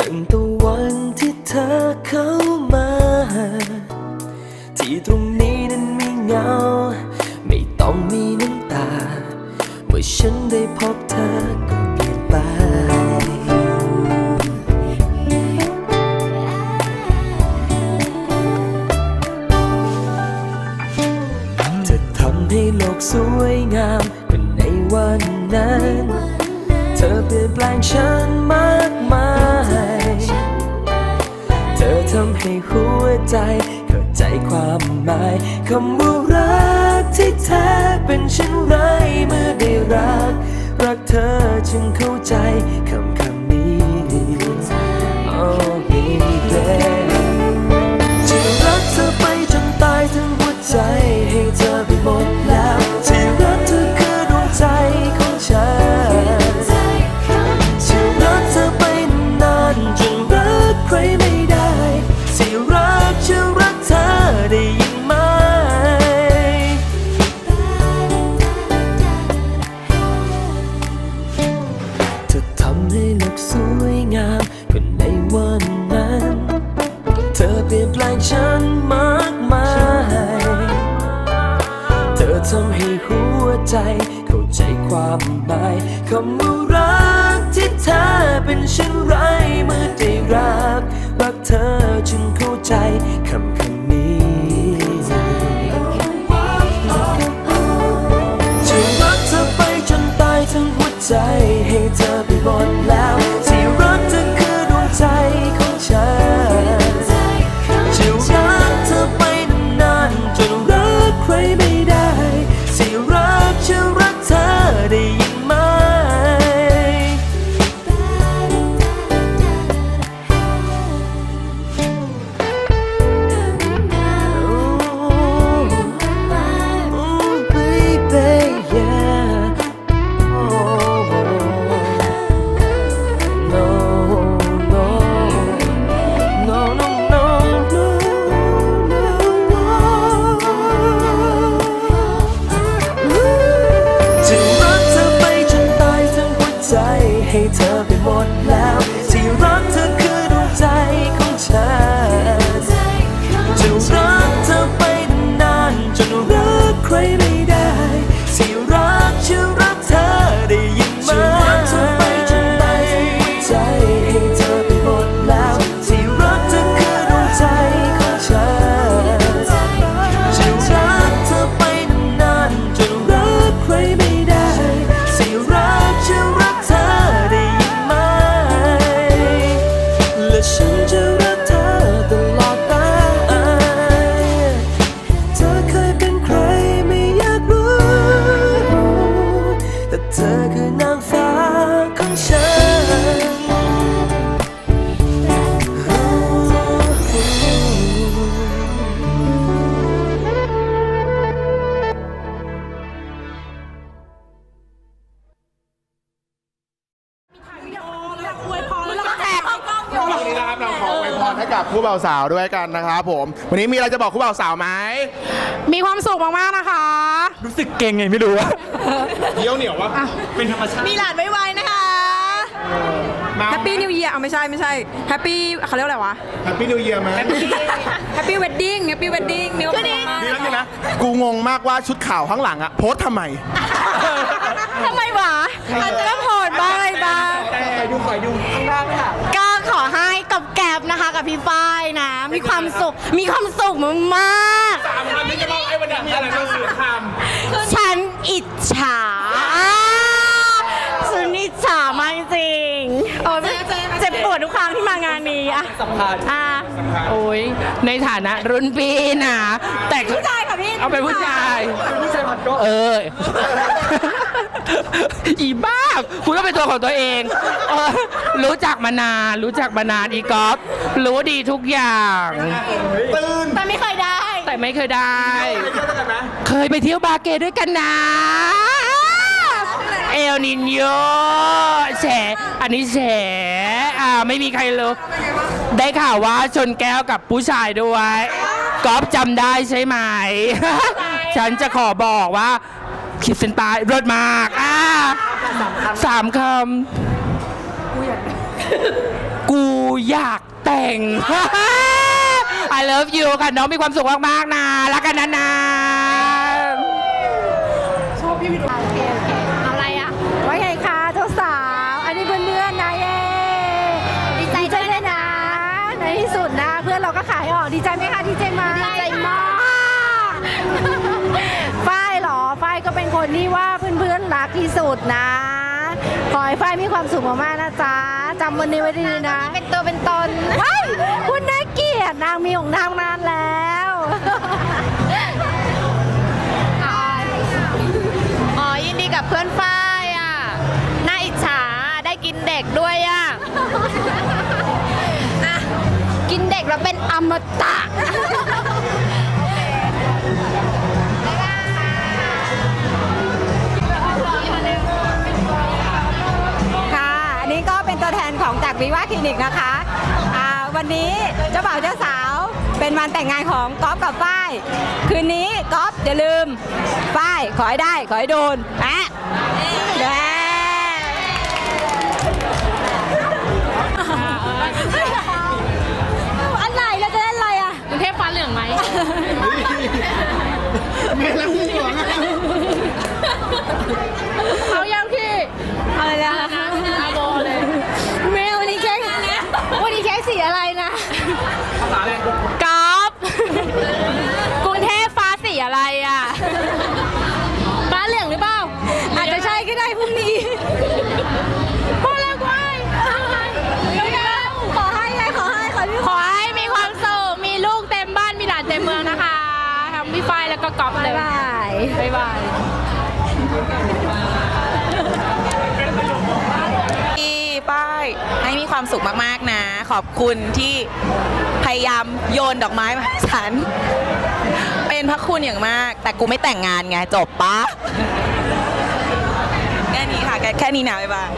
ตั้งแต่วันที่เธอเข้ามา ที่ตรงนี้นั้นไมีเงา ไม่ต้องมีน้ำตา เมื่อฉันได้พบเธอก็เปลี่ยนไป เธอทำให้โลกสวยงามกว่าในวันนั้น เธอเปลี่ยนแปลงฉันมา ให้หัวใจ เข้าใจความหมายคำว่ารักที่แท้เป็นเช่นไรเมื่อได้รัก รักเธอจึงเข้าใจคำคำ ควายคำว่ารักที่เธอเป็นเช่นไรเมื่อได้รัก รักเธอจึงเข้าใจคำคำนี้จะรักเธอไปจนตายทั้งหัวใจ คู่บ่าวสาวด้วยกันนะครับผม วันนี้มีอะไรจะบอกคู่บ่าวสาวไหมมีความสุขมากๆนะคะ รู้สึกเก่งไงไม่รู้อะเยี่ยวเหนียววะเป็นธรรมชาติมีหลานไวๆนะคะแฮปปี้นิว e ย r เอาไม่ใช่ไม่ใช่แฮปปี้เขาเรียกว่าอะไรวะแฮปปี้นิวเยียร์ไหมแฮปปี้เวดดิ้งแฮปปี้เวดดิ้งมีความสุขมากนี่แล้วนี่นะกูงงมากว่าชุดขาวข้างหลังอะโพสทำไมทำไมวะอาจจะต้องโหดบ้างอะไรบ้างดูคอยดูข้างล่างค่ะก็ขอให้กับแกบนะคะ กับพี่ฝ้ายนะ มีความสุข มีความสุขมากสามคำที่จะบอกไอ้วันนี้มีอะไรบ้างสามคๆ ฉันอิจฉาฉันอิจฉามากจริงโอ้ยเจ็บปวดทุกครั้งที่มางานนี้อะสำคัญ อะ โอ้ยในฐานะรุ่นพี่นะ แต่ผู้ชายค่ะพี่เอาเป็นผู้ชาย ผู้ชายก็เออ อีบ้า คุณต้องเป็นตัวของตัวเองเออรู้จักมานาน รู้จักมานานอีกอฟรู้ดีทุกอย่าง ตื่นแต่ไม่เคยได้ แต่ไม่เคยได้เคยไปเที่ยวบาเกด้วยกันนะ เอลนินโยแฉอันนี้แฉอ่าไม่มีใครรู้ ได้ข่าวว่าชนแก้วกับผู้ชายด้วยก๊อฟจำได้ใช่ไหม ฉันจะขอบอกว่าขีดเส้นใตายรถมากอ่าสามคำกูอยากแต่ง I love you ค่ะ น้องมีความสุขมาก ๆ นะ รักกันนานๆอะไร ดีใจไหมคะดีใจไหมดีใจมากฝ้ายเหรอฝ้ายก็เป็นคนที่ว่าเพื่อนๆรักที่สุดนะ ขอให้ฝ้ายมีความสุขมากๆนะจ๊ะจำวันนี้ไว้ดีๆนะ เป็นตัวเป็นตนเฮ้ยคุณน่าเกลียดนางมีของนาง กเด็กแล้วเป็นอมตะค่ะอันนี้ก็เป็นตัวแทนของจากวิวาคลินิกนะคะอ่าวันนี้เจ้าบ่าวเจ้าสาวเป็นวันแต่งงานของก๊อฟกับฝ้าย คืนนี้ก๊อฟอย่าลืมฝ้ายขอให้ได้ ขอให้โดนแอะ ที่ป้ายให้มีความสุขมากๆนะ ขอบคุณที่พยายามโยนดอกไม้มาให้ฉัน เป็นพระคุณอย่างมาก แต่กูไม่แต่งงานไงจบปะแค่นี้ค่ะแค่แค่นี้นะบ๊ายบาย